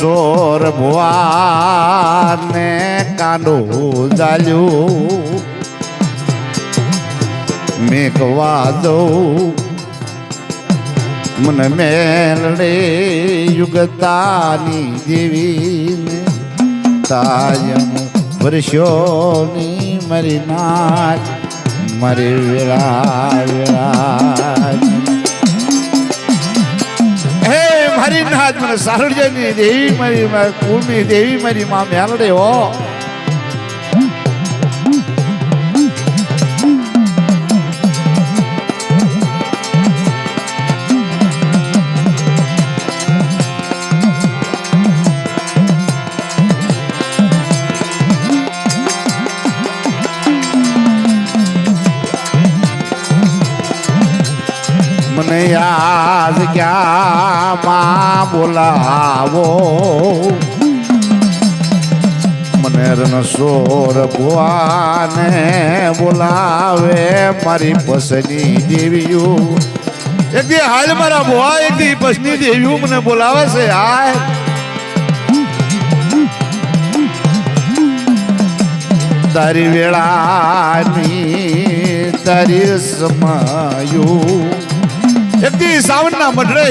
રણસોર ભવાને કાંડું જાલ્યું મેઘવા દઉં. મને મેલડે યુગતાની દેવીને તાયમ વર્ષોની મરી નાચ મરી વેળા વેળા મારી નાચ મને સારળજાની દેવી મારી કુળની દેવી મારી માં મેલડે હો મને યાદ ક્યાં માં બોલાવો? મને રણસોર ભુવાને બોલાવે મારી પસની દેવીયું. એક દી હાલ મારા ભુવા, એક દી પસની દેવીયું મને બોલાવે છે, હાય. તારી વેળાની તારી સમયું. એક દી સાવનના મઢડે